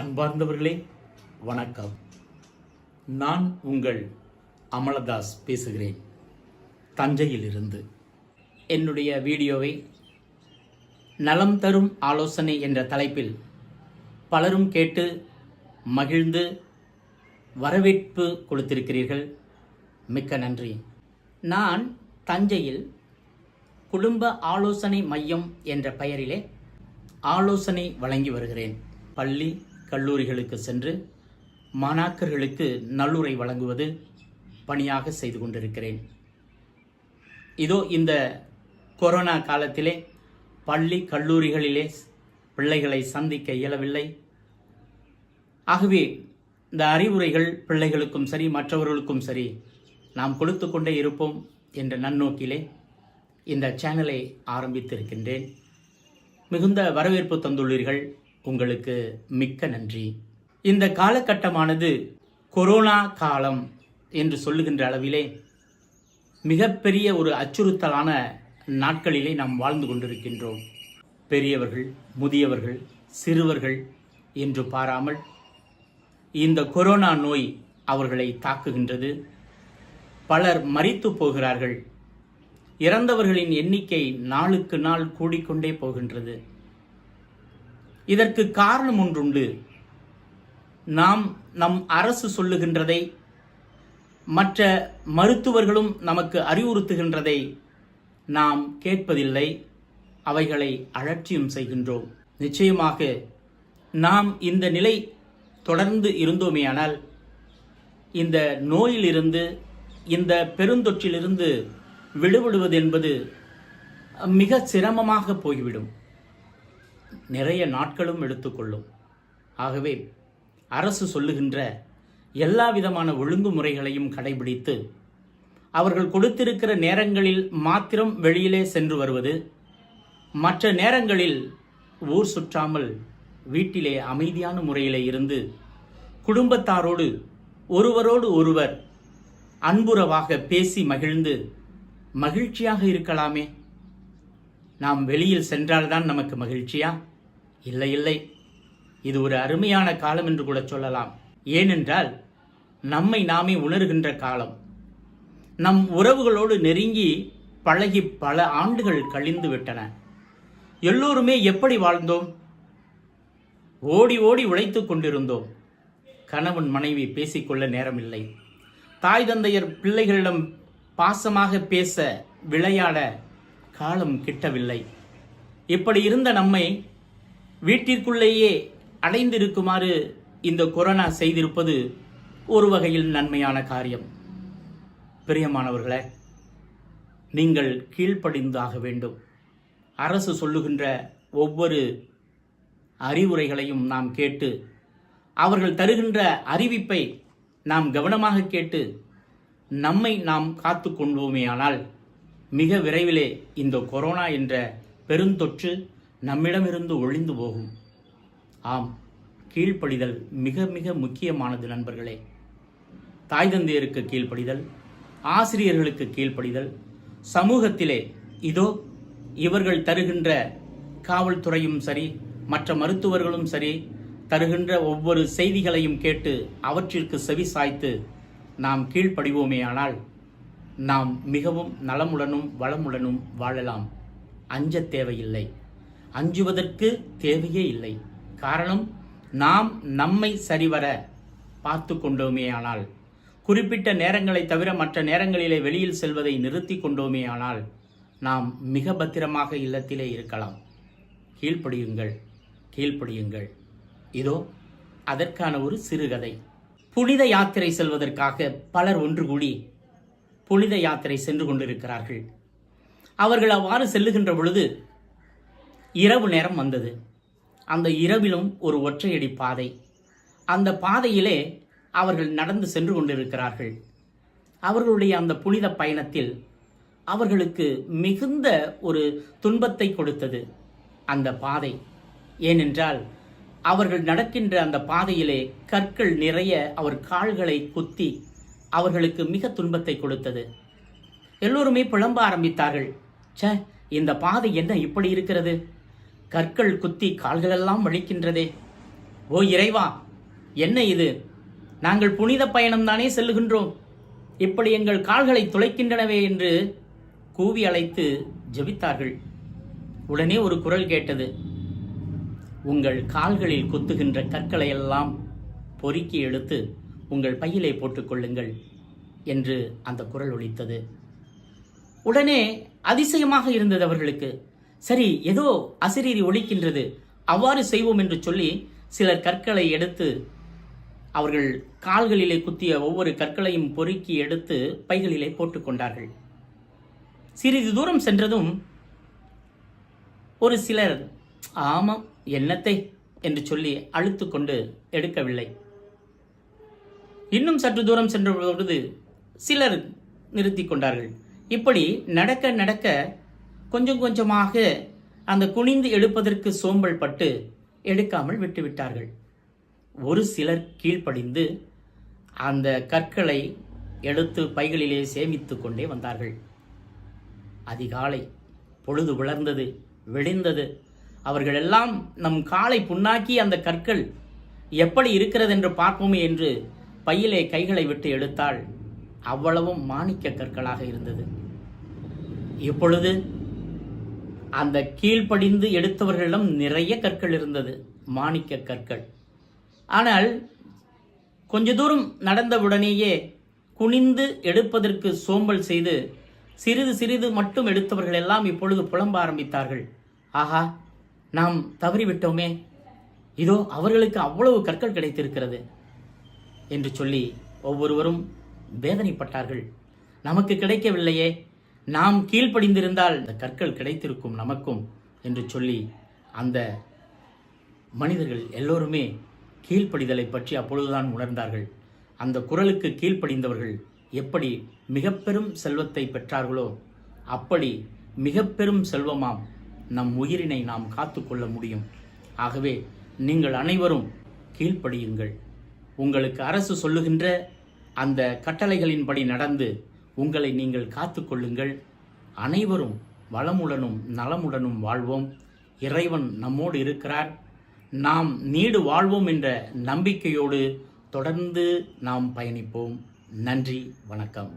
அன்பார்ந்தவர்களே வணக்கம். நான் உங்கள் அமலதாஸ் பேசுகிறேன். தஞ்சையிலிருந்து. என்னுடைய வீடியோவை நலம் தரும் ஆலோசனை என்ற தலைப்பில் பலரும் கேட்டு மகிழ்ந்து வரவேற்பு கொடுத்திருக்கிறீர்கள். மிக்க நன்றி. நான் தஞ்சையில் குடும்ப ஆலோசனை மையம் என்ற பெயரிலே ஆலோசனை வழங்கி வருகிறேன். பள்ளி கல்லூரிகளுக்கு சென்று மாணாக்கர்களுக்கு நல்லுரை வழங்குவது பணியாக செய்து கொண்டிருக்கிறேன். இதோ இந்த கொரோனா காலத்திலே பள்ளி கல்லூரிகளிலே பிள்ளைகளை சந்திக்க இயலவில்லை. ஆகவே இந்த அறிவுரைகள் பிள்ளைகளுக்கும் சரி மற்றவர்களுக்கும் சரி நாம் கொடுத்து கொண்டே இருப்போம் என்ற நன்னோக்கிலே இந்த சேனலை ஆரம்பித்திருக்கின்றேன். மிகுந்த வரவேற்பு தந்துள்ளீர்கள். உங்களுக்கு மிக்க நன்றி. இந்த காலகட்டமானது கொரோனா காலம் என்று சொல்லுகின்ற அளவிலே மிகப்பெரிய ஒரு அச்சுறுத்தலான நாட்களிலே நாம் வாழ்ந்து கொண்டிருக்கின்றோம். பெரியவர்கள் முதியவர்கள் சிறுவர்கள் என்று பாராமல் இந்த கொரோனா நோய் அவர்களை தாக்குகின்றது. பலர் மறித்து போகிறார்கள். இறந்தவர்களின் எண்ணிக்கை நாளுக்கு நாள் கூடிக்கொண்டே போகின்றது. இதற்கு காரணம் ஒன்றுண்டு. நாம் நம் அரசு சொல்லுகின்றதை மற்ற மருத்துவர்களும் நமக்கு அறிவுறுத்துகின்றதை நாம் கேட்பதில்லை. அவைகளை அலட்சியம் செய்கின்றோம். நிச்சயமாக நாம் இந்த நிலை தொடர்ந்து இருந்தோமேயானால் இந்த நோயிலிருந்து இந்த பெருந்தொற்றிலிருந்து விடுபடுவது என்பது மிக சிரமமாக போய்விடும். நிறைய நாட்களும் எடுத்துக்கொள்ளும். ஆகவே அரசு சொல்லுகின்ற எல்லா விதமான ஒழுங்குமுறைகளையும் கடைபிடித்து அவர்கள் கொடுத்திருக்கிற நேரங்களில் மாத்திரம் வெளியிலே சென்று வருவது மற்ற நேரங்களில் ஊர் சுற்றாமல் வீட்டிலே அமைதியான முறையிலே இருந்து குடும்பத்தாரோடு ஒருவரோடு ஒருவர் அன்புறவாக பேசி மகிழ்ந்து மகிழ்ச்சியாக இருக்கலாமே? நாம் வெளியில் சென்றால்தான் நமக்கு மகிழ்ச்சியா? இல்லை இல்லை. இது ஒரு அருமையான காலம் என்று கூட சொல்லலாம். ஏனென்றால் நம்மை நாமே உணர்கின்ற காலம். நம் உறவுகளோடு நெருங்கி பழகி பல ஆண்டுகள் கழிந்து விட்டன. எல்லோருமே எப்படி வாழ்ந்தோம்? ஓடி ஓடி உழைத்து கொண்டிருந்தோம். கணவன் மனைவி பேசிக்கொள்ள நேரமில்லை. தாய் தந்தையர் பிள்ளைகளிடம் பாசமாக பேச விளையாட காலம் கிட்டவில்லை. இப்படி இருந்த நம்மை வீட்டிற்குள்ளேயே அடைந்திருக்குமாறு இந்த கொரோனா செய்திருப்பது ஒரு வகையில் நன்மையான காரியம். பிரியமானவர்களே நீங்கள் கீழ்ப்படிந்தாக வேண்டும். அரசு சொல்லுகின்ற ஒவ்வொரு அறிவுரைகளையும் நாம் கேட்டு அவர்கள் தருகின்ற அறிவிப்பை நாம் கவனமாக கேட்டு நம்மை நாம் காத்து கொள்வோமேயானால் மிக விரைவிலே இந்த கொரோனா என்ற பெருந்தொற்று நம்மிடமிருந்து ஒழிந்து போகும். ஆம் கீழ்ப்படிதல் மிக மிக முக்கியமானது நண்பர்களே. தாய் தந்தையருக்கு கீழ்ப்படிதல் ஆசிரியர்களுக்கு கீழ்ப்படிதல் சமூகத்திலே இதோ இவர்கள் தருகின்ற காவல்துறையும் சரி மற்ற மருத்துவர்களும் சரி தருகின்ற ஒவ்வொரு செய்திகளையும் கேட்டு அவற்றிற்கு செவி சாய்த்து நாம் கீழ்ப்படிவோமேயானால் நாம் மிகவும் நலமுடனும் வளமுடனும் வாழலாம். அஞ்ச தேவையில்லை. அஞ்சுவதற்கு தேவையே இல்லை. காரணம் நாம் நம்மை சரிவர பார்த்து கொண்டோமேயானால் குறிப்பிட்ட நேரங்களை தவிர மற்ற நேரங்களிலே வெளியில் செல்வதை நிறுத்தி கொண்டோமேயானால் நாம் மிக பத்திரமாக இல்லத்திலே இருக்கலாம். கீழ்ப்படியுங்கள் கீழ்ப்படியுங்கள். இதோ அதற்கான ஒரு சிறுகதை. புனித யாத்திரை செல்வதற்காக பலர் ஒன்று கூடி புனித யாத்திரை சென்று கொண்டிருக்கிறார்கள். அவர்கள் அவ்வாறு செல்லுகின்ற பொழுது இரவு நேரம் வந்தது. அந்த இரவிலும் ஒரு ஒற்றையடி பாதை. அந்த பாதையிலே அவர்கள் நடந்து சென்று கொண்டிருக்கிறார்கள். அவர்களுடைய அந்த புனித பயணத்தில் அவர்களுக்கு மிகுந்த ஒரு துன்பத்தை கொடுத்தது அந்த பாதை. ஏனென்றால் அவர்கள் நடக்கின்ற அந்த பாதையிலே கற்கள் நிறைய அவர் கால்களை குத்தி அவர்களுக்கு மிக துன்பத்தை கொடுத்தது. எல்லோருமே புலம்ப ஆரம்பித்தார்கள். ச்சே இந்த பாதை என்ன இப்படி இருக்கிறது? கற்கள் குத்தி கால்களெல்லாம் வலிக்கின்றதே. ஓ இறைவா என்ன இது? நாங்கள் புனித பயணம்தானே செல்லுகின்றோம். இப்படி எங்கள் கால்களை துளைக்கின்றனவே என்று கூவி அழைத்து ஜெபித்தார்கள். உடனே ஒரு குரல் கேட்டது. உங்கள் கால்களில் குத்துகின்ற கற்களை எல்லாம் பொறுக்கி எடுத்து உங்கள் பையிலே போட்டுக்கொள்ளுங்கள் என்று அந்த குரல் ஒலித்தது. உடனே அதிசயமாக இருந்தது அவர்களுக்கு. சரி ஏதோ அசிரீரி ஒழிக்கின்றது அவ்வாறு செய்வோம் என்று சொல்லி சிலர் கற்களை எடுத்து அவர்கள் கால்களிலே குத்திய ஒவ்வொரு கற்களையும் பொறுக்கி எடுத்து பைகளிலே போட்டுக்கொண்டார்கள். சிறிது தூரம் சென்றதும் ஒரு சிலர் ஆமாம் என்னத்தை? என்று சொல்லி அழுத்து கொண்டு எடுக்கவில்லை. இன்னும் சற்று தூரம் சென்ற பொழுது சிலர் நிறுத்தி கொண்டார்கள். இப்படி நடக்க நடக்க கொஞ்சம் கொஞ்சமாக அந்த குனிந்து எடுப்பதற்கு சோம்பல் பட்டு எடுக்காமல் விட்டுவிட்டார்கள் ஒரு சிலர் கீழ்ப்படிந்து அந்த கற்களை எடுத்து பைகளிலே சேமித்து கொண்டே வந்தார்கள். அதிகாலை பொழுது விளர்ந்தது விடிந்தது. அவர்கள் எல்லாம் நம் காலை புண்ணாக்கி அந்த கற்கள் எப்படி இருக்கிறது என்று பார்ப்போமே என்று பையிலே கைகளை விட்டு எடுத்தால் அவ்வளவும் மாணிக்க கற்களாக இருந்தது. இப்பொழுது அந்த கீழ்ப்படிந்து எடுத்தவர்களிடம் நிறைய கற்கள் இருந்தது மாணிக்க கற்கள். ஆனால் கொஞ்ச தூரம் நடந்தவுடனேயே குனிந்து எடுப்பதற்கு சோம்பல் செய்து சிறிது சிறிது மட்டும் எடுத்தவர்கள் எல்லாம் இப்பொழுது புலம்ப ஆரம்பித்தார்கள். ஆஹா நாம் தவறிவிட்டோமே. இதோ அவர்களுக்கு அவ்வளவு கற்கள் கிடைத்திருக்கிறது. என்று சொல்லி ஒவ்வொருவரும் வேதனைப்பட்டார்கள். நமக்கு கிடைக்கவில்லையே நாம் கீழ்ப்படிந்திருந்தால் இந்த கற்கள் கிடைத்திருக்கும் நமக்கும் என்று சொல்லி அந்த மனிதர்கள் எல்லோருமே கீழ்ப்படிதலை பற்றி அப்பொழுதுதான் உணர்ந்தார்கள். அந்த குரலுக்கு கீழ்ப்படிந்தவர்கள் எப்படி மிக பெரும் செல்வத்தை பெற்றார்களோ அப்படி மிக பெரும் செல்வமாம் நம் உயிரினை நாம் காத்துக்கொள்ள முடியும். ஆகவே நீங்கள் அனைவரும் கீழ்ப்படியுங்கள். உங்களுக்கு அரசு சொல்லுகின்ற அந்த கட்டளைகளின்படி நடந்து உங்களை நீங்கள் காத்துக்கொள்ளுங்கள் அனைவரும் வளமுடனும் நலமுடனும் வாழ்வோம். இறைவன் நம்மோடு இருக்கிறார். நாம் நீடு வாழ்வோம் என்ற நம்பிக்கையோடு தொடர்ந்து நாம் பயணிப்போம். நன்றி வணக்கம்.